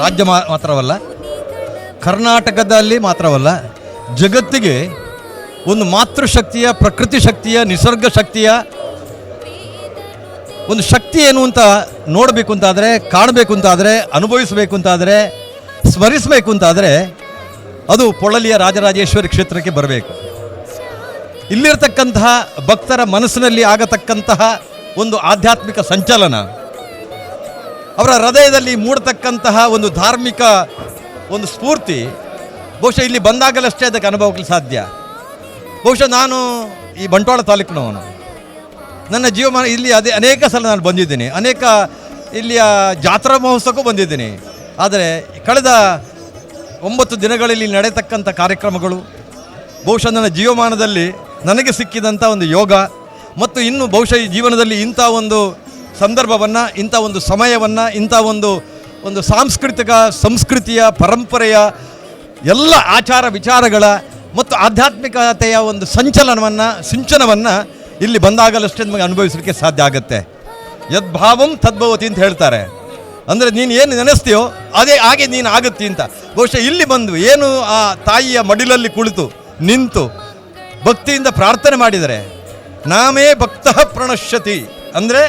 ರಾಜ್ಯ ಮಾತ್ರವಲ್ಲ, ಕರ್ನಾಟಕದಲ್ಲಿ ಮಾತ್ರವಲ್ಲ, ಜಗತ್ತಿಗೆ ಒಂದು ಮಾತೃಶಕ್ತಿಯ, ಪ್ರಕೃತಿ ಶಕ್ತಿಯ, ನಿಸರ್ಗ ಶಕ್ತಿಯ ಒಂದು ಶಕ್ತಿ ಏನು ಅಂತ ನೋಡಬೇಕು ಅಂತಾದರೆ, ಕಾಣಬೇಕು ಅಂತಾದರೆ, ಅನುಭವಿಸಬೇಕು ಅಂತಾದರೆ, ಸ್ಮರಿಸಬೇಕು ಅಂತಾದರೆ ಅದು ಪೊಳಲಿಯ ರಾಜರಾಜೇಶ್ವರಿ ಕ್ಷೇತ್ರಕ್ಕೆ ಬರಬೇಕು. ಇಲ್ಲಿರ್ತಕ್ಕಂತಹ ಭಕ್ತರ ಮನಸ್ಸಿನಲ್ಲಿ ಆಗತಕ್ಕಂತಹ ಒಂದು ಆಧ್ಯಾತ್ಮಿಕ ಸಂಚಲನ ಅವರ ಹೃದಯದಲ್ಲಿ ಮೂಡತಕ್ಕಂತಹ ಒಂದು ಧಾರ್ಮಿಕ ಒಂದು ಸ್ಫೂರ್ತಿ, ಬಹುಶಃ ಇಲ್ಲಿ ಬಂದಾಗಲಷ್ಟೇ ಅದಕ್ಕೆ ಅನುಭವಕ್ಕೆ ಸಾಧ್ಯ. ಬಹುಶಃ ನಾನು ಈ ಬಂಟ್ವಾಳ ತಾಲೂಕಿನವನು. ನನ್ನ ಜೀವಮಾನ, ಇಲ್ಲಿ ಅದೇ ಅನೇಕ ಸಲ ನಾನು ಬಂದಿದ್ದೀನಿ. ಅನೇಕ ಇಲ್ಲಿಯ ಜಾತ್ರಾ ಮಹೋತ್ಸವಕ್ಕೂ ಬಂದಿದ್ದೀನಿ. ಆದರೆ ಕಳೆದ ಒಂಬತ್ತು ದಿನಗಳಲ್ಲಿ ನಡೆಯತಕ್ಕಂಥ ಕಾರ್ಯಕ್ರಮಗಳು, ಬಹುಶಃ ನನ್ನ ಜೀವಮಾನದಲ್ಲಿ ನನಗೆ ಸಿಕ್ಕಿದಂಥ ಒಂದು ಯೋಗ, ಮತ್ತು ಇನ್ನು ಬಹುಶಃ ಈ ಜೀವನದಲ್ಲಿ ಇಂಥ ಒಂದು ಸಂದರ್ಭವನ್ನು, ಇಂಥ ಒಂದು ಸಮಯವನ್ನು, ಇಂಥ ಒಂದು ಒಂದು ಸಾಂಸ್ಕೃತಿಕ ಸಂಸ್ಕೃತಿಯ ಪರಂಪರೆಯ ಎಲ್ಲ ಆಚಾರ ವಿಚಾರಗಳ ಮತ್ತು ಆಧ್ಯಾತ್ಮಿಕತೆಯ ಒಂದು ಸಂಚಲನವನ್ನು, ಸಿಂಚನವನ್ನು ಇಲ್ಲಿ ಬಂದಾಗಲಷ್ಟೇ ನಮಗೆ ಅನುಭವಿಸಲಿಕ್ಕೆ ಸಾಧ್ಯ ಆಗುತ್ತೆ. ಯದ್ಭಾವಂ ತದ್ಭವತಿ ಅಂತ ಹೇಳ್ತಾರೆ. ಅಂದರೆ ನೀನು ಏನು ನೆನೆಸ್ತೀಯೋ ಅದೇ ಹಾಗೆ ನೀನು ಆಗುತ್ತಿ ಅಂತ. ಬಹುಶಃ ಇಲ್ಲಿ ಬಂದು ಏನು ಆ ತಾಯಿಯ ಮಡಿಲಲ್ಲಿ ಕುಳಿತು, ನಿಂತು ಭಕ್ತಿಯಿಂದ ಪ್ರಾರ್ಥನೆ ಮಾಡಿದರೆ, ನಾಮೇ ಭಕ್ತಃ ಪ್ರಣಶ್ಯತಿ. ಅಂದರೆ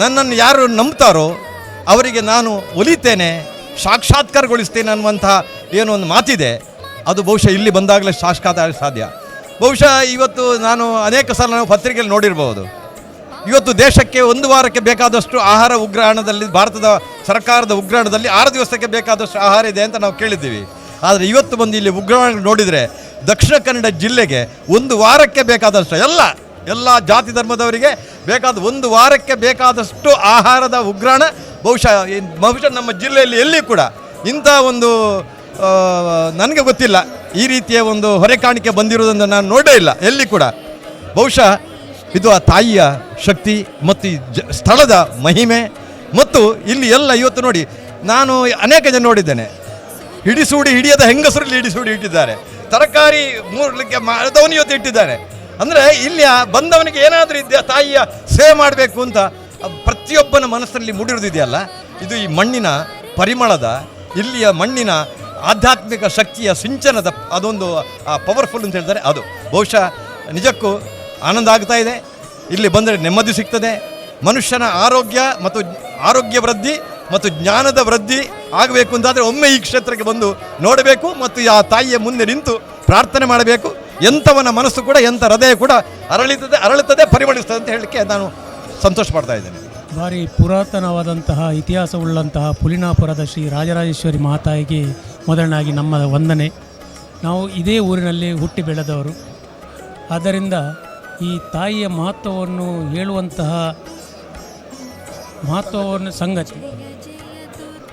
ನನ್ನನ್ನು ಯಾರು ನಂಬ್ತಾರೋ ಅವರಿಗೆ ನಾನು ಒಲಿತೇನೆ, ಸಾಕ್ಷಾತ್ಕಾರಗೊಳಿಸ್ತೇನೆ ಅನ್ನುವಂಥ ಏನೋ ಒಂದು ಮಾತಿದೆ. ಅದು ಬಹುಶಃ ಇಲ್ಲಿ ಬಂದಾಗಲೇ ಸಾಕ್ಷಾತ್ ಆಗಕ್ಕೆ ಸಾಧ್ಯ. ಬಹುಶಃ ಇವತ್ತು ನಾನು ಅನೇಕ ಸಲ ನಾವು ಪತ್ರಿಕೆಯಲ್ಲಿ ನೋಡಿರ್ಬೋದು. ಇವತ್ತು ದೇಶಕ್ಕೆ ಒಂದು ವಾರಕ್ಕೆ ಬೇಕಾದಷ್ಟು ಆಹಾರ ಉಗ್ರಾಣದಲ್ಲಿ ಭಾರತದ ಸರ್ಕಾರದ ಉಗ್ರಾಣದಲ್ಲಿ ಆರು ದಿವಸಕ್ಕೆ ಬೇಕಾದಷ್ಟು ಆಹಾರ ಇದೆ ಅಂತ ನಾವು ಕೇಳಿದ್ದೀವಿ. ಆದರೆ ಇವತ್ತು ಬಂದು ಇಲ್ಲಿ ಉಗ್ರಾಣ ನೋಡಿದರೆ ದಕ್ಷಿಣ ಕನ್ನಡ ಜಿಲ್ಲೆಗೆ ಒಂದು ವಾರಕ್ಕೆ ಬೇಕಾದಷ್ಟು ಎಲ್ಲ ಎಲ್ಲ ಜಾತಿ ಧರ್ಮದವರಿಗೆ ಬೇಕಾದ ಒಂದು ವಾರಕ್ಕೆ ಬೇಕಾದಷ್ಟು ಆಹಾರದ ಉಗ್ರಾಣ. ಬಹುಶಃ ಬಹುಶಃ ನಮ್ಮ ಜಿಲ್ಲೆಯಲ್ಲಿ ಎಲ್ಲಿ ಕೂಡ ಇಂಥ ಒಂದು ನನಗೆ ಗೊತ್ತಿಲ್ಲ. ಈ ರೀತಿಯ ಒಂದು ಹೊರೆ ಕಾಣಿಕೆ ಬಂದಿರುವುದನ್ನು ನಾನು ನೋಡೇ ಇಲ್ಲ, ಎಲ್ಲಿ ಕೂಡ. ಬಹುಶಃ ಇದು ಆ ತಾಯಿಯ ಶಕ್ತಿ ಮತ್ತು ಈ ಜ, ಸ್ಥಳದ ಮಹಿಮೆ ಮತ್ತು ಇಲ್ಲಿ ಎಲ್ಲ ಇವತ್ತು ನೋಡಿ, ನಾನು ಅನೇಕ ಜನ ನೋಡಿದ್ದೇನೆ. ಹಿಡಿಸೂಡಿ ಹಿಡಿಯದ ಹೆಂಗಸರಲ್ಲಿ ಹಿಡಿಸೂಡಿ ಇಟ್ಟಿದ್ದಾರೆ. ತರಕಾರಿ ಮೂರಲಿಕ್ಕೆ ಮಾಡಿದವನು ಇವತ್ತು ಇಟ್ಟಿದ್ದಾರೆ. ಅಂದರೆ ಇಲ್ಲಿ ಬಂದವನಿಗೆ ಏನಾದರೂ ಇದ್ದ ತಾಯಿಯ ಸೇವೆ ಮಾಡಬೇಕು ಅಂತ ಪ್ರತಿಯೊಬ್ಬನ ಮನಸ್ಸಲ್ಲಿ ಮೂಡಿರೋದಿದೆಯಲ್ಲ, ಇದು ಈ ಮಣ್ಣಿನ ಪರಿಮಳದ, ಇಲ್ಲಿಯ ಮಣ್ಣಿನ ಆಧ್ಯಾತ್ಮಿಕ ಶಕ್ತಿಯ ಸಿಂಚನದ ಅದೊಂದು ಪವರ್ಫುಲ್ ಅಂತ ಹೇಳ್ತಾರೆ ಅದು. ಬಹುಶಃ ನಿಜಕ್ಕೂ ಆನಂದ ಆಗ್ತಾ ಇದೆ. ಇಲ್ಲಿ ಬಂದರೆ ನೆಮ್ಮದಿ ಸಿಗ್ತದೆ. ಮನುಷ್ಯನ ಆರೋಗ್ಯ ಮತ್ತು ಆರೋಗ್ಯ ವೃದ್ಧಿ ಮತ್ತು ಜ್ಞಾನದ ವೃದ್ಧಿ ಆಗಬೇಕು ಅಂತಾದರೆ ಒಮ್ಮೆ ಈ ಕ್ಷೇತ್ರಕ್ಕೆ ಬಂದು ನೋಡಬೇಕು ಮತ್ತು ಆ ತಾಯಿಯ ಮುಂದೆ ನಿಂತು ಪ್ರಾರ್ಥನೆ ಮಾಡಬೇಕು. ಎಂಥವನ ಮನಸ್ಸು ಕೂಡ, ಎಂಥ ಹೃದಯ ಕೂಡ ಅರಳಿತದೆ, ಅರಳುತ್ತದೆ, ಪರಿಮಳಿಸ್ತದೆ ಅಂತ ಹೇಳಲಿಕ್ಕೆ ನಾನು ಸಂತೋಷ ಪಡ್ತಾ ಇದ್ದೇನೆ. ಭಾರಿ ಪುರಾತನವಾದಂತಹ ಇತಿಹಾಸವುಳ್ಳಂತಹ ಪುಲಿನಾಪುರದ ಶ್ರೀ ರಾಜರಾಜೇಶ್ವರಿ ಮಾತಾಯಿಗೆ ಮೊದಲನಾಗಿ ನಮ್ಮ ವಂದನೆ. ನಾವು ಇದೇ ಊರಿನಲ್ಲಿ ಹುಟ್ಟಿ ಬೆಳೆದವರು. ಆದ್ದರಿಂದ ಈ ತಾಯಿಯ ಮಹತ್ವವನ್ನು ಹೇಳುವಂತಹ ಮಹತ್ವವನ್ನು ಸಂಗತಿ.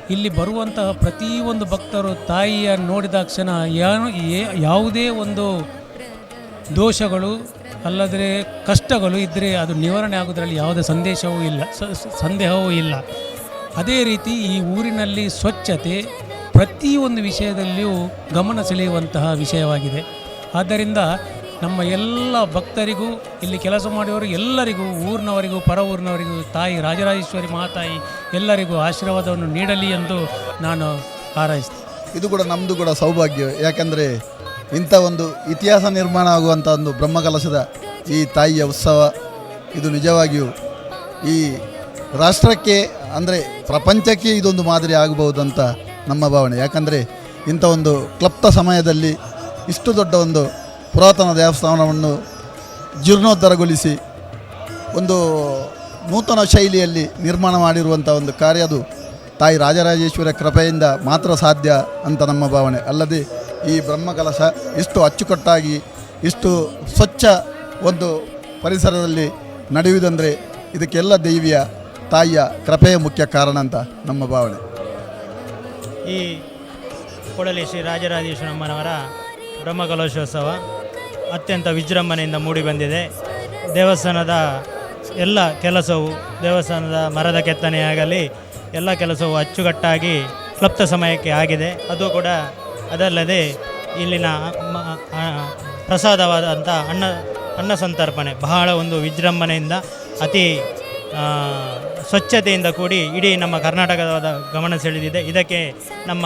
ಇಲ್ಲಿ ಬರುವಂತಹ ಪ್ರತಿಯೊಂದು ಭಕ್ತರು ತಾಯಿಯ ನೋಡಿದಾಕ್ಷಣ ಕ್ಷಣ ಯೇ- ಯಾವುದೇ ಒಂದು ದೋಷಗಳು ಅಲ್ಲದ್ರೆ ಕಷ್ಟಗಳು ಇದ್ದರೆ ಅದು ನಿವಾರಣೆ ಆಗೋದ್ರಲ್ಲಿ ಯಾವುದೇ ಸಂದೇಶವೂ ಇಲ್ಲ ಸಂದೇಹವೂ ಇಲ್ಲ. ಅದೇ ರೀತಿ ಈ ಊರಿನಲ್ಲಿ ಸ್ವಚ್ಛತೆ ಪ್ರತಿಯೊಂದು ವಿಷಯದಲ್ಲಿಯೂ ಗಮನ ಸೆಳೆಯುವಂತಹ ವಿಷಯವಾಗಿದೆ. ಆದ್ದರಿಂದ ನಮ್ಮ ಎಲ್ಲ ಭಕ್ತರಿಗೂ, ಇಲ್ಲಿ ಕೆಲಸ ಮಾಡುವವರು ಎಲ್ಲರಿಗೂ, ಊರಿನವರಿಗೂ ಪರ ಊರಿನವರಿಗೂ ತಾಯಿ ರಾಜರಾಜೇಶ್ವರಿ ಮಾತಾಯಿ ಎಲ್ಲರಿಗೂ ಆಶೀರ್ವಾದವನ್ನು ನೀಡಲಿ ಎಂದು ನಾನು ಹಾರೈಸ್ತೇನೆ. ಇದು ಕೂಡ ನಮ್ಮದು ಕೂಡ ಸೌಭಾಗ್ಯ. ಯಾಕಂದರೆ ಇಂಥ ಒಂದು ಇತಿಹಾಸ ನಿರ್ಮಾಣ ಆಗುವಂಥ ಒಂದು ಬ್ರಹ್ಮಕಲಶದ ಈ ತಾಯಿಯ ಉತ್ಸವ, ಇದು ನಿಜವಾಗಿಯೂ ಈ ರಾಷ್ಟ್ರಕ್ಕೆ ಅಂದರೆ ಪ್ರಪಂಚಕ್ಕೆ ಇದೊಂದು ಮಾದರಿ ಆಗಬಹುದಂತ ನಮ್ಮ ಭಾವನೆ. ಯಾಕಂದರೆ ಇಂಥ ಒಂದು ಕ್ಲಪ್ತ ಸಮಯದಲ್ಲಿ ಇಷ್ಟು ದೊಡ್ಡ ಒಂದು ಪುರಾತನ ದೇವಸ್ಥಾನವನ್ನು ಜೀರ್ಣೋದ್ಧಾರಗೊಳಿಸಿ ಒಂದು ನೂತನ ಶೈಲಿಯಲ್ಲಿ ನಿರ್ಮಾಣ ಮಾಡಿರುವಂಥ ಒಂದು ಕಾರ್ಯ ಅದು. ತಾಯಿ ರಾಜರಾಜೇಶ್ವರ ಕೃಪೆಯಿಂದ ಮಾತ್ರ ಸಾಧ್ಯ ಅಂತ ನಮ್ಮ ಭಾವನೆ. ಅಲ್ಲದೆ ಈ ಬ್ರಹ್ಮಕಲಶ ಇಷ್ಟು ಅಚ್ಚುಕಟ್ಟಾಗಿ, ಇಷ್ಟು ಸ್ವಚ್ಛ ಒಂದು ಪರಿಸರದಲ್ಲಿ ನಡೆಯುವುದಂದರೆ ಇದಕ್ಕೆಲ್ಲ ದೇವಿಯ, ತಾಯಿಯ ಕೃಪೆಯ ಮುಖ್ಯ ಕಾರಣ ಅಂತ ನಮ್ಮ ಭಾವನೆ. ಈ ಕೊಡಲಿ ಶ್ರೀ ರಾಜರಾಜೇಶ್ವರಮ್ಮನವರ ಬ್ರಹ್ಮಕಲಶೋತ್ಸವ ಅತ್ಯಂತ ವಿಜೃಂಭಣೆಯಿಂದ ಮೂಡಿಬಂದಿದೆ ದೇವಸ್ಥಾನದ ಎಲ್ಲ ಕೆಲಸವು, ದೇವಸ್ಥಾನದ ಮರದ ಕೆತ್ತನೆಯಾಗಲಿ, ಎಲ್ಲ ಕೆಲಸವು ಅಚ್ಚುಕಟ್ಟಾಗಿ ಕ್ಲಪ್ತ ಸಮಯಕ್ಕೆ ಆಗಿದೆ. ಅದು ಕೂಡ ಅದಲ್ಲದೆ ಇಲ್ಲಿನ ಪ್ರಸಾದವಾದಂಥ ಅನ್ನ ಅನ್ನ ಸಂತರ್ಪಣೆ, ಬಹಳ ಒಂದು ವಿಜೃಂಭಣೆಯಿಂದ ಅತಿ ಸ್ವಚ್ಛತೆಯಿಂದ ಕೂಡಿ ಇಡೀ ನಮ್ಮ ಕರ್ನಾಟಕದ ಗಮನ ಸೆಳೆದಿದೆ. ಇದಕ್ಕೆ ನಮ್ಮ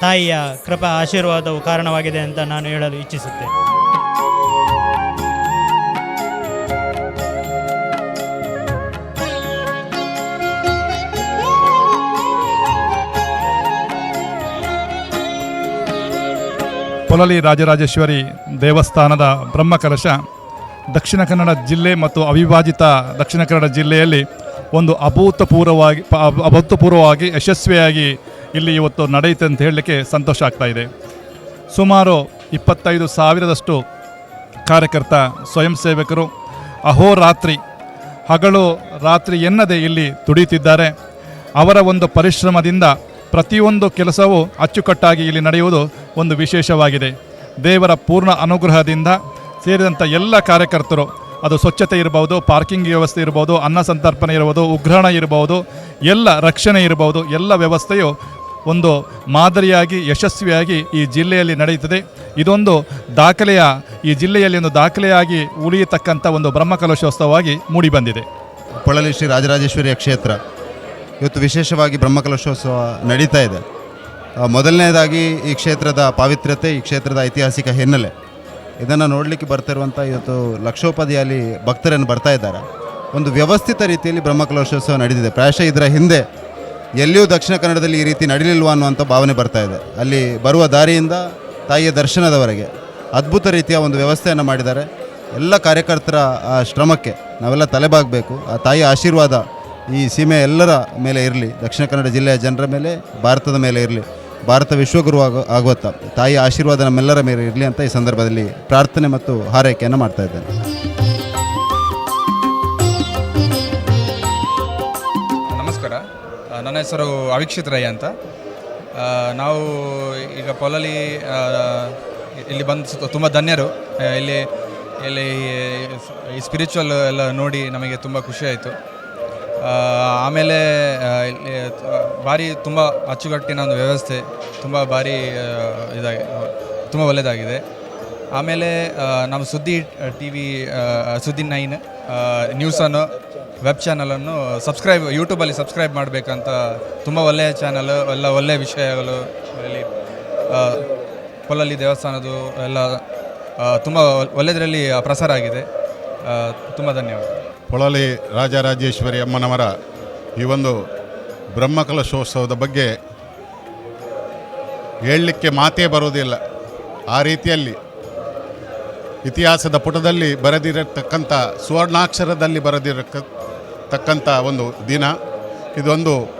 ತಾಯಿಯ ಕೃಪಾ ಆಶೀರ್ವಾದವು ಕಾರಣವಾಗಿದೆ ಅಂತ ನಾನು ಹೇಳಲು ಇಚ್ಛಿಸುತ್ತೇನೆ. ಪೊಲಲಿ ರಾಜರಾಜೇಶ್ವರಿ ದೇವಸ್ಥಾನದ ಬ್ರಹ್ಮಕಲಶ ದಕ್ಷಿಣ ಕನ್ನಡ ಜಿಲ್ಲೆ ಮತ್ತು ಅವಿಭಾಜಿತ ದಕ್ಷಿಣ ಕನ್ನಡ ಜಿಲ್ಲೆಯಲ್ಲಿ ಒಂದು ಅಭೂತಪೂರ್ವವಾಗಿ ಅಭೂತಪೂರ್ವವಾಗಿ ಯಶಸ್ವಿಯಾಗಿ ಇಲ್ಲಿ ಇವತ್ತು ನಡೆಯುತ್ತೆ ಅಂತ ಹೇಳಲಿಕ್ಕೆ ಸಂತೋಷ ಆಗ್ತಾ ಇದೆ. ಸುಮಾರು ಇಪ್ಪತ್ತೈದು ಸಾವಿರದಷ್ಟು ಕಾರ್ಯಕರ್ತ ಸ್ವಯಂ ಸೇವಕರು ಅಹೋರಾತ್ರಿ, ಹಗಲು ರಾತ್ರಿ ಎನ್ನದೆ ಇಲ್ಲಿ ದುಡಿಯುತ್ತಿದ್ದಾರೆ ಅವರ ಒಂದು ಪರಿಶ್ರಮದಿಂದ ಪ್ರತಿಯೊಂದು ಕೆಲಸವೂ ಅಚ್ಚುಕಟ್ಟಾಗಿ ಇಲ್ಲಿ ನಡೆಯುವುದು ಒಂದು ವಿಶೇಷವಾಗಿದೆ. ದೇವರ ಪೂರ್ಣ ಅನುಗ್ರಹದಿಂದ ಸೇರಿದಂಥ ಎಲ್ಲ ಕಾರ್ಯಕರ್ತರು, ಅದು ಸ್ವಚ್ಛತೆ ಇರಬಹುದು ಪಾರ್ಕಿಂಗ್ ವ್ಯವಸ್ಥೆ ಇರ್ಬೋದು, ಅನ್ನ ಸಂತರ್ಪಣೆ ಇರ್ಬೋದು, ಉಗ್ರಹಣ ಇರಬಹುದು ಎಲ್ಲ ರಕ್ಷಣೆ ಇರಬಹುದು ಎಲ್ಲ ವ್ಯವಸ್ಥೆಯು ಒಂದು ಮಾದರಿಯಾಗಿ, ಯಶಸ್ವಿಯಾಗಿ ಈ ಜಿಲ್ಲೆಯಲ್ಲಿ ನಡೆಯುತ್ತದೆ. ಇದೊಂದು ದಾಖಲೆಯ, ಈ ಜಿಲ್ಲೆಯಲ್ಲಿ ಒಂದು ದಾಖಲೆಯಾಗಿ ಉಳಿಯತಕ್ಕಂಥ ಒಂದು ಬ್ರಹ್ಮಕಲಶೋತ್ಸವವಾಗಿ ಮೂಡಿಬಂದಿದೆ. ಪೊಳಲಿ ಶ್ರೀ ರಾಜರಾಜೇಶ್ವರಿಯ ಕ್ಷೇತ್ರ. ಇವತ್ತು ವಿಶೇಷವಾಗಿ ಬ್ರಹ್ಮಕಲಶೋತ್ಸವ ನಡೀತಾ ಇದೆ. ಮೊದಲನೇದಾಗಿ ಈ ಕ್ಷೇತ್ರದ ಪಾವಿತ್ರ್ಯತೆ, ಈ ಕ್ಷೇತ್ರದ ಐತಿಹಾಸಿಕ ಹಿನ್ನೆಲೆ. ಇದನ್ನು ನೋಡಲಿಕ್ಕೆ ಬರ್ತಿರುವಂಥ ಇವತ್ತು ಲಕ್ಷೋಪದಿಯಲ್ಲಿ ಭಕ್ತರನ್ನು ಬರ್ತಾ ಇದ್ದಾರೆ. ಒಂದು ವ್ಯವಸ್ಥಿತ ರೀತಿಯಲ್ಲಿ ಬ್ರಹ್ಮಕಲಶೋತ್ಸವ ನಡೆದಿದೆ. ಪ್ರಾಯಶಃ ಇದರ ಹಿಂದೆ ಎಲ್ಲಿಯೂ ದಕ್ಷಿಣ ಕನ್ನಡದಲ್ಲಿ ಈ ರೀತಿ ನಡೀಲಿಲ್ವ ಅನ್ನುವಂಥ ಭಾವನೆ ಬರ್ತಾ ಇದೆ. ಅಲ್ಲಿ ಬರುವ ದಾರಿಯಿಂದ ತಾಯಿಯ ದರ್ಶನದವರೆಗೆ ಅದ್ಭುತ ರೀತಿಯ ಒಂದು ವ್ಯವಸ್ಥೆಯನ್ನು ಮಾಡಿದ್ದಾರೆ. ಎಲ್ಲ ಕಾರ್ಯಕರ್ತರ ಶ್ರಮಕ್ಕೆ ನಾವೆಲ್ಲ ತಲೆಬಾಗಬೇಕು. ಆ ತಾಯಿಯ ಆಶೀರ್ವಾದ ಈ ಸೀಮೆ ಎಲ್ಲರ ಮೇಲೆ ಇರಲಿ, ದಕ್ಷಿಣ ಕನ್ನಡ ಜಿಲ್ಲೆಯ ಜನರ ಮೇಲೆ, ಭಾರತದ ಮೇಲೆ ಇರಲಿ. ಭಾರತ ವಿಶ್ವಗುರು ಆಗ, ಆಗುವತ್ತ ತಾಯಿಯ ಆಶೀರ್ವಾದ ನಮ್ಮೆಲ್ಲರ ಮೇಲೆ ಇರಲಿ ಅಂತ ಈ ಸಂದರ್ಭದಲ್ಲಿ ಪ್ರಾರ್ಥನೆ ಮತ್ತು ಹಾರೈಕೆಯನ್ನು ಮಾಡ್ತಾ ಇದ್ದೇನೆ. ನಮಸ್ಕಾರ. ನನ್ನ ಹೆಸರು ಅವಿಕ್ಷಿತ್ ರೈ ಅಂತ. ನಾವು ಈಗ ಪೊಲಲಿ ಇಲ್ಲಿ ಬಂದು ತುಂಬ ಧನ್ಯರು. ಇಲ್ಲಿ ಇಲ್ಲಿ ಈ ಸ್ಪಿರಿಚುವಲ್ ಎಲ್ಲ ನೋಡಿ ನಮಗೆ ತುಂಬ ಖುಷಿಯಾಯಿತು ಆಮೇಲೆ ಇಲ್ಲಿ ಭಾರಿ ತುಂಬ ಅಚ್ಚುಕಟ್ಟಿನ ಒಂದು ವ್ಯವಸ್ಥೆ, ತುಂಬ ಭಾರಿ ಇದಾಗಿ, ತುಂಬ ಒಳ್ಳೆಯದಾಗಿದೆ ಆಮೇಲೆ ನಮ್ಮ Suddi T V Suddi nine ನ್ಯೂಸನ್ನು web ಚಾನಲನ್ನು ಸಬ್ಸ್ಕ್ರೈಬ್ ಯೂಟ್ಯೂಬಲ್ಲಿ ಸಬ್ಸ್ಕ್ರೈಬ್ ಮಾಡಬೇಕಂತ ತುಂಬ ಒಳ್ಳೆಯ ಚಾನಲ್ ಎಲ್ಲ ಒಳ್ಳೆಯ ವಿಷಯಗಳು, ಇಲ್ಲಿ ಪೊಲ್ಲಲ್ಲಿ ಪೊಲಲ್ಲಿ ದೇವಸ್ಥಾನದ್ದು ಎಲ್ಲ ತುಂಬ ಒಳ್ಳೆಯದರಲ್ಲಿ ಪ್ರಸಾರ ಆಗಿದೆ. ತುಂಬ ಧನ್ಯವಾದ. ಪೊಳಲಿ ರಾಜರಾಜೇಶ್ವರಿ ಅಮ್ಮನವರ ಈ ಒಂದು ಬ್ರಹ್ಮಕಲಶೋತ್ಸವದ ಬಗ್ಗೆ ಹೇಳಲಿಕ್ಕೆ ಮಾತೇ ಬರುವುದಿಲ್ಲ. ಆ ರೀತಿಯಲ್ಲಿ ಇತಿಹಾಸದ ಪುಟದಲ್ಲಿ ಬರೆದಿರತಕ್ಕಂಥ, ಸುವರ್ಣಾಕ್ಷರದಲ್ಲಿ ಬರೆದಿರಕ್ಕ ಒಂದು ದಿನ. ಇದೊಂದು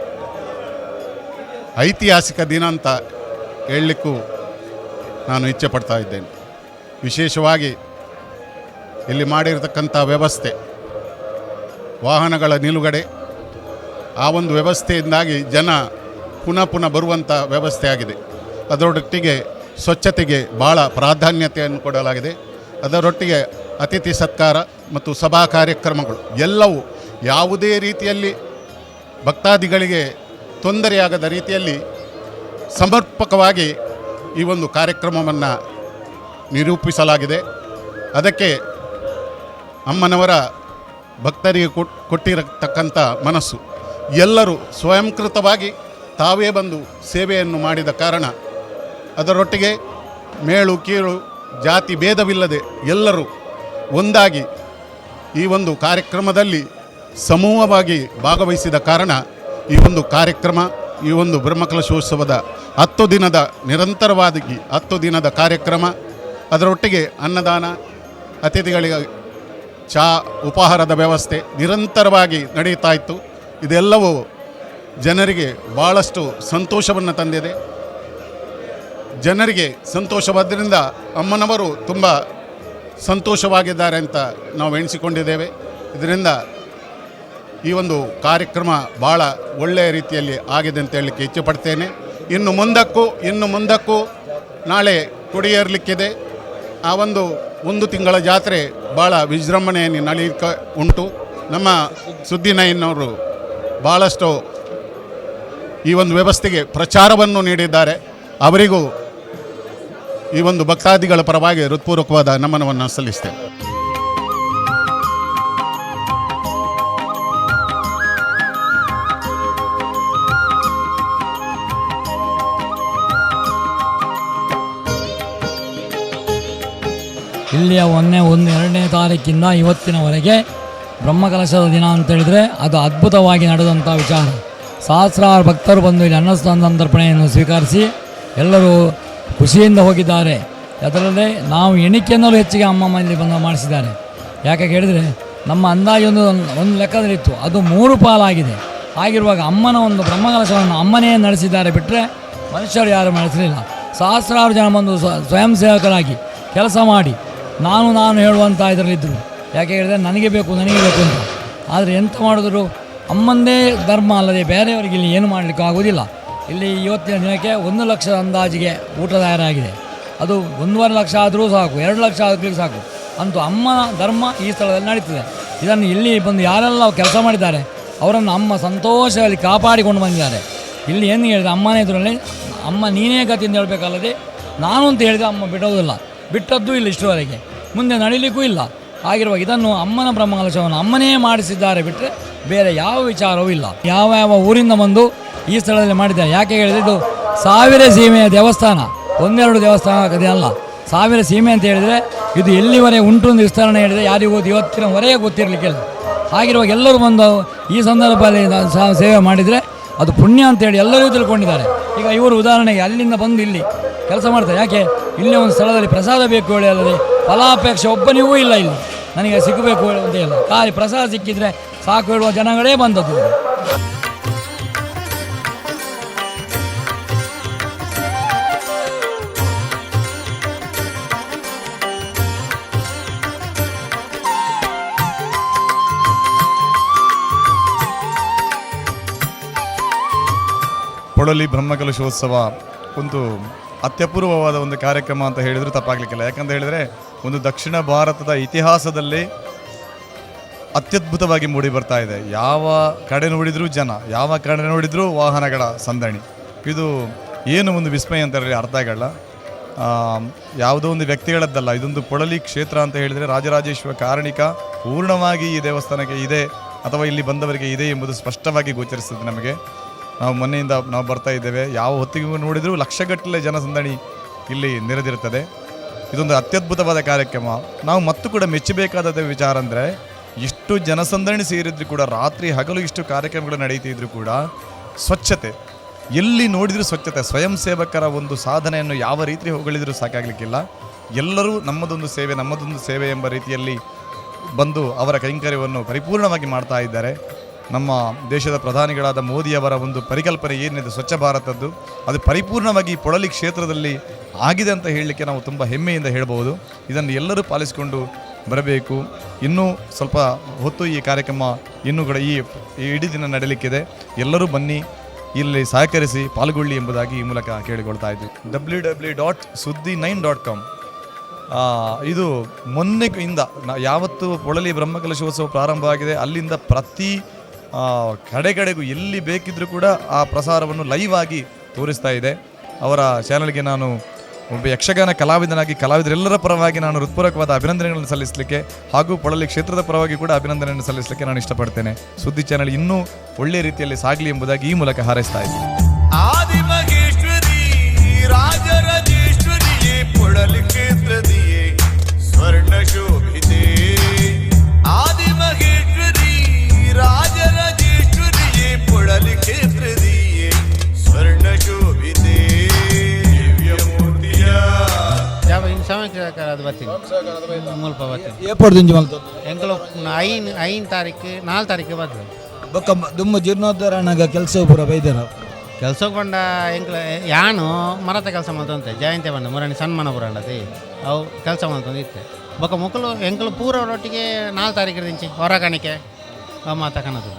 ಐತಿಹಾಸಿಕ ದಿನ ಅಂತ ಹೇಳಲಿಕ್ಕೂ ನಾನು ಇಚ್ಛೆ ಪಡ್ತಾ ಇದ್ದೇನೆ. ವಿಶೇಷವಾಗಿ ಇಲ್ಲಿ ಮಾಡಿರತಕ್ಕಂಥ ವ್ಯವಸ್ಥೆ ವಾಹನಗಳ ನಿಲುಗಡೆ. ಆ ಒಂದು ವ್ಯವಸ್ಥೆಯಿಂದಾಗಿ ಜನ ಪುನಃ ಪುನಃ ಬರುವಂಥ ವ್ಯವಸ್ಥೆ ಆಗಿದೆ. ಅದರೊಟ್ಟಿಗೆ ಸ್ವಚ್ಛತೆಗೆ ಭಾಳ ಪ್ರಾಧಾನ್ಯತೆಯನ್ನು ಕೊಡಲಾಗಿದೆ. ಅದರೊಟ್ಟಿಗೆ ಅತಿಥಿ ಸತ್ಕಾರ ಮತ್ತು ಸಭಾ ಕಾರ್ಯಕ್ರಮಗಳು ಎಲ್ಲವೂ ಯಾವುದೇ ರೀತಿಯಲ್ಲಿ ಭಕ್ತಾದಿಗಳಿಗೆ ತೊಂದರೆಯಾಗದ ರೀತಿಯಲ್ಲಿ ಸಮರ್ಪಕವಾಗಿ ಈ ಒಂದು ಕಾರ್ಯಕ್ರಮವನ್ನು ನಿರೂಪಿಸಲಾಗಿದೆ. ಅದಕ್ಕೆ ಅಮ್ಮನವರ ಭಕ್ತರಿಗೆ ಕೊಟ್ ಕೊಟ್ಟಿರತಕ್ಕಂಥ ಮನಸ್ಸು. ಎಲ್ಲರೂ ಸ್ವಯಂಕೃತವಾಗಿ ತಾವೇ ಬಂದು ಸೇವೆಯನ್ನು ಮಾಡಿದ ಕಾರಣ ಅದರೊಟ್ಟಿಗೆ ಮೇಳು, ಕೀಳು, ಜಾತಿ ಭೇದವಿಲ್ಲದೆ ಎಲ್ಲರೂ ಒಂದಾಗಿ ಈ ಒಂದು ಕಾರ್ಯಕ್ರಮದಲ್ಲಿ ಸಮೂಹವಾಗಿ ಭಾಗವಹಿಸಿದ ಕಾರಣ ಈ ಒಂದು ಕಾರ್ಯಕ್ರಮ, ಈ ಒಂದು ಬ್ರಹ್ಮಕಲಶೋತ್ಸವದ ಹತ್ತು ದಿನದ ನಿರಂತರವಾಗಿ ಹತ್ತು ದಿನದ ಕಾರ್ಯಕ್ರಮ, ಅದರೊಟ್ಟಿಗೆ ಅನ್ನದಾನ, ಅತಿಥಿಗಳಿಗೆ ಚಾ ಉಪಹಾರದ ವ್ಯವಸ್ಥೆ ನಿರಂತರವಾಗಿ ನಡೀತಾ ಇತ್ತು. ಇದೆಲ್ಲವೂ ಜನರಿಗೆ ಭಾಳಷ್ಟು ಸಂತೋಷವನ್ನು ತಂದಿದೆ. ಜನರಿಗೆ ಸಂತೋಷವಾದ್ದರಿಂದ ಅಮ್ಮನವರು ತುಂಬ ಸಂತೋಷವಾಗಿದ್ದಾರೆ ಅಂತ ನಾವು ಎಣಿಸಿಕೊಂಡಿದ್ದೇವೆ. ಇದರಿಂದ ಈ ಒಂದು ಕಾರ್ಯಕ್ರಮ ಭಾಳ ಒಳ್ಳೆಯ ರೀತಿಯಲ್ಲಿ ಆಗಿದೆ ಅಂತ ಹೇಳಲಿಕ್ಕೆ ಇಚ್ಛೆ ಪಡ್ತೇನೆ. ಇನ್ನು ಮುಂದಕ್ಕೂ ಇನ್ನು ಮುಂದಕ್ಕೂ ನಾಳೆ ಕೊಡಿಯೇರಲಿಕ್ಕಿದೆ. ಆ ಒಂದು ಒಂದು ತಿಂಗಳ ಜಾತ್ರೆ ಭಾಳ ವಿಜೃಂಭಣೆಯನ್ನು ನಡೀಲಿಕ್ಕ ಉಂಟು. ನಮ್ಮ ಸುದ್ದಿ ನೈನ್ನವರು ಭಾಳಷ್ಟು ಈ ಒಂದು ವ್ಯವಸ್ಥೆಗೆ ಪ್ರಚಾರವನ್ನು ನೀಡಿದ್ದಾರೆ. ಅವರಿಗೂ ಈ ಒಂದು ಭಕ್ತಾದಿಗಳ ಪರವಾಗಿ ಹೃತ್ಪೂರ್ವಕವಾದ ನಮನವನ್ನು ಸಲ್ಲಿಸ್ತೇನೆ. ಇಲ್ಲಿಯ ಒಂದನೇ ಒಂದು ಎರಡನೇ ತಾರೀಕಿಂದ ಇವತ್ತಿನವರೆಗೆ ಬ್ರಹ್ಮಕಲಶದ ದಿನ ಅಂತ ಹೇಳಿದರೆ ಅದು ಅದ್ಭುತವಾಗಿ ನಡೆದಂಥ ವಿಚಾರ. ಸಹಸ್ರಾರು ಭಕ್ತರು ಬಂದು ಇಲ್ಲಿ ಅನ್ನಸ್ಥಾನ ಸಂದರ್ಪಣೆಯನ್ನು ಸ್ವೀಕರಿಸಿ ಎಲ್ಲರೂ ಖುಷಿಯಿಂದ ಹೋಗಿದ್ದಾರೆ. ಅದರಲ್ಲದೆ ನಾವು ಎಣಿಕೆಯನ್ನೂ ಹೆಚ್ಚಿಗೆ ಅಮ್ಮ ಮನೆಯಲ್ಲಿ ಬಂದು ಮಾಡಿಸಿದ್ದಾರೆ. ಯಾಕೆ ಹೇಳಿದರೆ ನಮ್ಮ ಅಂದಾಜು ಒಂದು ಒಂದು ಲೆಕ್ಕದಲ್ಲಿತ್ತು. ಅದು ಮೂರು ಪಾಲಾಗಿದೆ. ಆಗಿರುವಾಗ ಅಮ್ಮನ ಒಂದು ಬ್ರಹ್ಮಕಲಶವನ್ನು ಅಮ್ಮನೇ ನಡೆಸಿದ್ದಾರೆ ಬಿಟ್ಟರೆ ಮನುಷ್ಯರು ಯಾರು ನಡೆಸಲಿಲ್ಲ. ಸಹಸ್ರಾರು ಜನ ಬಂದು ಸ್ವ- ಸ್ವಯಂ ಸೇವಕರಾಗಿ ಕೆಲಸ ಮಾಡಿ ನಾನು ನಾನು ಹೇಳುವಂಥ ಇದರಲ್ಲಿದ್ದರು. ಯಾಕೆ ಹೇಳಿದರೆ ನನಗೆ ಬೇಕು ನನಗೆ ಬೇಕು ಅಂತ. ಆದರೆ ಎಂತ ಮಾಡಿದ್ರು? ಅಮ್ಮಂದೇ ಧರ್ಮ ಅಲ್ಲದೆ ಬೇರೆಯವರಿಗೆ ಇಲ್ಲಿ ಏನು ಮಾಡಲಿಕ್ಕೆ ಆಗೋದಿಲ್ಲ ಇಲ್ಲಿ ಇವತ್ತಿನ ದಿನಕ್ಕೆ ಒಂದು ಲಕ್ಷ ಅಂದಾಜಿಗೆ ಊಟ ತಯಾರಾಗಿದೆ. ಅದು ಒಂದೂವರೆ ಲಕ್ಷ ಆದರೂ ಸಾಕು, ಎರಡು ಲಕ್ಷ ಆದ್ರೂ ಸಾಕು. ಅಂತೂ ಅಮ್ಮನ ಧರ್ಮ ಈ ಸ್ಥಳದಲ್ಲಿ ನಡೀತದೆ. ಇದನ್ನು ಇಲ್ಲಿ ಬಂದು ಯಾರೆಲ್ಲ ಕೆಲಸ ಮಾಡಿದ್ದಾರೆ, ಅವರನ್ನು ಅಮ್ಮ ಸಂತೋಷದಲ್ಲಿ ಕಾಪಾಡಿಕೊಂಡು ಬಂದಿದ್ದಾರೆ. ಇಲ್ಲಿ ಏನು ಹೇಳಿದೆ? ಅಮ್ಮನೇ ಇದರಲ್ಲಿ, ಅಮ್ಮ ನೀನೇ ಗತಿ ಅಂತ ಹೇಳಬೇಕಲ್ಲದೆ, ನಾನು ಅಂತ ಹೇಳಿದೆ ಅಮ್ಮ ಬಿಡೋದಿಲ್ಲ. ಬಿಟ್ಟದ್ದು ಇಲ್ಲ ಇಷ್ಟರವರೆಗೆ. ಮುಂದೆ ನಡೀಲಿಕ್ಕೂ ಇಲ್ಲ. ಆಗಿರುವಾಗ ಇದನ್ನು ಅಮ್ಮನ ಬ್ರಹ್ಮಕಲಶವನ್ನು ಅಮ್ಮನೇ ಮಾಡಿಸಿದ್ದಾರೆ ಬಿಟ್ಟರೆ ಬೇರೆ ಯಾವ ವಿಚಾರವೂ ಇಲ್ಲ. ಯಾವ ಯಾವ ಊರಿಂದ ಬಂದು ಈ ಸ್ಥಳದಲ್ಲಿ ಮಾಡಿದ್ದಾರೆ? ಯಾಕೆ ಹೇಳಿದರೆ ಇದು ಸಾವಿರ ಸೀಮೆಯ ದೇವಸ್ಥಾನ. ಒಂದೆರಡು ದೇವಸ್ಥಾನ ಕದೇ ಅಲ್ಲ. ಸಾವಿರ ಸೀಮೆ ಅಂತ ಹೇಳಿದರೆ ಇದು ಎಲ್ಲಿವರೆಗೆ ಉಂಟು ಒಂದು ವಿಸ್ತರಣೆ ಹೇಳಿದರೆ ಯಾರಿಗೂ ಇವತ್ತಿನವರೆಗೆ ಗೊತ್ತಿರಲಿಕ್ಕಿಲ್ಲ. ಆಗಿರುವಾಗ ಎಲ್ಲರೂ ಬಂದು ಈ ಸಂದರ್ಭದಲ್ಲಿ ಸೇವೆ ಮಾಡಿದರೆ ಅದು ಪುಣ್ಯ ಅಂತೇಳಿ ಎಲ್ಲರೂ ತಿಳ್ಕೊಂಡಿದ್ದಾರೆ. ಈಗ ಇವರು ಉದಾಹರಣೆಗೆ ಅಲ್ಲಿಂದ ಬಂದು ಇಲ್ಲಿ ಕೆಲಸ ಮಾಡ್ತಾರೆ. ಯಾಕೆ? ಇಲ್ಲೇ ಒಂದು ಸ್ಥಳದಲ್ಲಿ ಪ್ರಸಾದ ಬೇಕು ಹೇಳಿ ಅಲ್ಲದೆ ಫಲಾಪೇಕ್ಷೆ ಒಬ್ಬನಿಗೂ ಇಲ್ಲ ಇಲ್ಲಿ. ನನಗೆ ಸಿಗಬೇಕು ಅಂತ ಇಲ್ಲ ಖಾಲಿ ಪ್ರಸಾದ ಸಿಕ್ಕಿದರೆ ಸಾಕು ಹೇಳುವ ಜನಗಳೇ ಬಂದದ್ದು. ಪೊಳಲಿ ಬ್ರಹ್ಮಕಲಶೋತ್ಸವ ಒಂದು ಅತ್ಯಪೂರ್ವವಾದ ಒಂದು ಕಾರ್ಯಕ್ರಮ ಅಂತ ಹೇಳಿದರೂ ತಪ್ಪಾಗಲಿಕ್ಕಿಲ್ಲ. ಯಾಕಂತ ಹೇಳಿದರೆ ಒಂದು ದಕ್ಷಿಣ ಭಾರತದ ಇತಿಹಾಸದಲ್ಲಿ ಅತ್ಯದ್ಭುತವಾಗಿ ಮೂಡಿ ಬರ್ತಾ ಇದೆ. ಯಾವ ಕಡೆ ನೋಡಿದರೂ ಜನ, ಯಾವ ಕಡೆ ನೋಡಿದರೂ ವಾಹನಗಳ ಸಂದಣಿ. ಇದು ಏನು ಒಂದು ವಿಸ್ಮಯ ಅಂತ ಹೇಳಿ ಅರ್ಥ ಆಗಲ್ಲ. ಯಾವುದೋ ಒಂದು ವ್ಯಕ್ತಿಗಳದ್ದಲ್ಲ, ಇದೊಂದು ಪೊಳಲಿ ಕ್ಷೇತ್ರ ಅಂತ ಹೇಳಿದರೆ ರಾಜರಾಜೇಶ್ವರ ಕಾರಣಿಕ ಪೂರ್ಣವಾಗಿ ಈ ದೇವಸ್ಥಾನಕ್ಕೆ ಇದೆ ಅಥವಾ ಇಲ್ಲಿ ಬಂದವರಿಗೆ ಇದೆ ಎಂಬುದು ಸ್ಪಷ್ಟವಾಗಿ ಗೋಚರಿಸ್ತದೆ ನಮಗೆ. ನಾವು ಮೊನ್ನೆಯಿಂದ ನಾವು ಬರ್ತಾ ಇದ್ದೇವೆ. ಯಾವ ಹೊತ್ತಿಗೂ ನೋಡಿದರೂ ಲಕ್ಷಗಟ್ಟಲೆ ಜನಸಂದಣಿ ಇಲ್ಲಿ ನೆರೆದಿರುತ್ತದೆ. ಇದೊಂದು ಅತ್ಯದ್ಭುತವಾದ ಕಾರ್ಯಕ್ರಮ. ನಾವು ಮತ್ತು ಕೂಡ ಮೆಚ್ಚಬೇಕಾದ ವಿಚಾರ ಅಂದರೆ, ಇಷ್ಟು ಜನಸಂದಣಿ ಸೇರಿದ್ರು ಕೂಡ, ರಾತ್ರಿ ಹಗಲು ಇಷ್ಟು ಕಾರ್ಯಕ್ರಮಗಳು ನಡೀತಿದ್ರು ಕೂಡ, ಸ್ವಚ್ಛತೆ. ಎಲ್ಲಿ ನೋಡಿದರೂ ಸ್ವಚ್ಛತೆ. ಸ್ವಯಂ ಸೇವಕರ ಒಂದು ಸಾಧನೆಯನ್ನು ಯಾವ ರೀತಿ ಹೊಗಳಿದರೂ ಸಾಕಾಗಲಿಕ್ಕಿಲ್ಲ. ಎಲ್ಲರೂ ನಮ್ಮದೊಂದು ಸೇವೆ ನಮ್ಮದೊಂದು ಸೇವೆ ಎಂಬ ರೀತಿಯಲ್ಲಿ ಬಂದು ಅವರ ಕೈಂಕರ್ಯವನ್ನು ಪರಿಪೂರ್ಣವಾಗಿ ಮಾಡ್ತಾ ಇದ್ದಾರೆ. ನಮ್ಮ ದೇಶದ ಪ್ರಧಾನಿಗಳಾದ ಮೋದಿಯವರ ಒಂದು ಪರಿಕಲ್ಪನೆ ಏನಿದೆ, ಸ್ವಚ್ಛ ಭಾರತದ್ದು, ಅದು ಪರಿಪೂರ್ಣವಾಗಿ ಪೊಳಲಿ ಕ್ಷೇತ್ರದಲ್ಲಿ ಆಗಿದೆ ಅಂತ ಹೇಳಲಿಕ್ಕೆ ನಾವು ತುಂಬ ಹೆಮ್ಮೆಯಿಂದ ಹೇಳ್ಬೋದು ಇದನ್ನು ಎಲ್ಲರೂ ಪಾಲಿಸಿಕೊಂಡು ಬರಬೇಕು. ಇನ್ನೂ ಸ್ವಲ್ಪ ಹೊತ್ತು ಈ ಕಾರ್ಯಕ್ರಮ ಇನ್ನೂ ಕೂಡ ಈ ಇಡೀ ದಿನ ನಡೀಲಿಕ್ಕಿದೆ. ಎಲ್ಲರೂ ಬನ್ನಿ, ಇಲ್ಲಿ ಸಹಕರಿಸಿ ಪಾಲ್ಗೊಳ್ಳಿ ಎಂಬುದಾಗಿ ಈ ಮೂಲಕ ಕೇಳಿಕೊಳ್ತಾ ಇದ್ವಿ. W W dot Suddi nine dot com. ಇದು ಮೊನ್ನೆಯಿಂದ ಯಾವತ್ತು ಪೊಳಲಿ ಬ್ರಹ್ಮಕಲಶೋತ್ಸವ ಪ್ರಾರಂಭವಾಗಿದೆ. ಅಲ್ಲಿಂದ ಪ್ರತಿ ಕಡೆ ಕಡೆಗೂ ಎಲ್ಲಿ ಬೇಕಿದ್ರೂ ಕೂಡ ಆ ಪ್ರಸಾರವನ್ನು ಲೈವ್ ಆಗಿ ತೋರಿಸ್ತಾ ಇದೆ. ಅವರ ಚಾನಲ್ಗೆ ನಾನು ಒಬ್ಬ ಯಕ್ಷಗಾನ ಕಲಾವಿದನಾಗಿ ಕಲಾವಿದರೆಲ್ಲರ ಪರವಾಗಿ ನಾನು ಹೃತ್ಪೂರ್ವಕವಾದ ಅಭಿನಂದನೆಗಳನ್ನು ಸಲ್ಲಿಸಲಿಕ್ಕೆ ಹಾಗೂ ಪೊಳಲಿ ಕ್ಷೇತ್ರದ ಪರವಾಗಿ ಕೂಡ ಅಭಿನಂದನೆಯನ್ನು ಸಲ್ಲಿಸಲಿಕ್ಕೆ ನಾನು ಇಷ್ಟಪಡ್ತೇನೆ. ಸುದ್ದಿ ಚಾನಲ್ ಇನ್ನೂ ಒಳ್ಳೆಯ ರೀತಿಯಲ್ಲಿ ಸಾಗಲಿ ಎಂಬುದಾಗಿ ಈ ಮೂಲಕ ಹಾರೈಸ್ತಾ ಇದ್ದೀನಿ. ಪೊಳಲಿ ಬರ್ತೀನಿ. ಮುಲ್ಪ ಬರ್ತೀನಿ. ಏರ್ಪೋರ್ಟ್ ಮಲ್ತು ಎಂಕಲು ಐನ್ ಐನ್ ತಾರೀಕು ನಾಲ್ಕು ತಾರೀಕು ಬರ್ತೀನಿ. ಬೊಕ್ಕ ದುಮ್ಮ ಜೀರ್ಣೋದ್ಧಾರಣಗ ಕೆಲಸ ಪೂರ ಬೈದಾರ ಕೆಲಸ ಕೊಂಡ ಎಂಕ್ಲ ಯಾನು ಮರತ ಕೆಲಸ ಮಾಡ್ತಂತೆ ಜಯಂತಿ ಬಂದ ಮುರಣಿ ಸನ್ಮಾನ ಬುರಂಡತಿ ಅವು ಕೆಲಸ ಮಾಡ್ತಂದು ಇತ್ತೆ ಬೊಕ್ಕ ಮಕ್ಕಳು ಎಂಕಲು ಪೂರ ಒಟ್ಟಿಗೆ ನಾಲ್ಕು ತಾರೀಕು ದಿಂಚಿ ಹೊರಗಾಣಿಕೆ ಮಾತ ಕನದು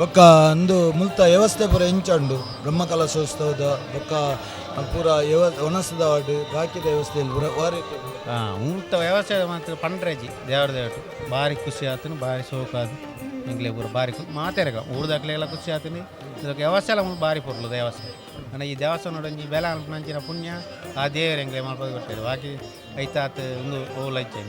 ಬೊಕ್ಕ ಅಂದು ಮುಲ್ತ ವ್ಯವಸ್ಥೆ ಪೂರ ಇಂಚಂಡು. ಬ್ರಹ್ಮಕಲಶೋತ್ಸವದ ಬೊಕ್ಕ ಪೂರ ಯವ ಒಣಸದ ವಾರ್ಡ್ ಬಾಕಿದ ವ್ಯವಸ್ಥೆಯಲ್ಲಿ ಪೂರ ವಾರಿ ಹಾಂ ಉಂಟ ವ್ಯವಸ್ಥೆ ಮಾತ್ರ ಪಂಡ್ರೇಜಿ ದೇವರ ಬಾರಿ ಭಾರಿ ಖುಷಿ ಆತನು, ಭಾರಿ ಸೋಕಾದು ಎಂಗ್ಲೇ ಪೂರ ಭಾರಿ ಖುಷಿ ಮಾತೇರಗ ಊರ್ದಾಗ್ಲೆಲ್ಲ ಖುಷಿ ಆತನಿ. ಇದಕ್ಕೆ ವ್ಯವಸ್ಥೆ ಎಲ್ಲ ಭಾರಿ ಪುರ್ಲು ದೇವಸ್ಥಾನ. ಅಂದರೆ ಈ ದೇವಸ್ಥಾನ ನೋಡಂಜಿ ಬೆಲೆ ನಂಚಿನ ಪುಣ್ಯ, ಆ ದೇವರು ಎಂಗ್ಲೇ ಮಾಡ್ಬೋದು ಕೊಡ್ತಾರೆ ಬಾಕಿ ಐತಾತ ಒಂದು ಓಲ್ ಐತೆ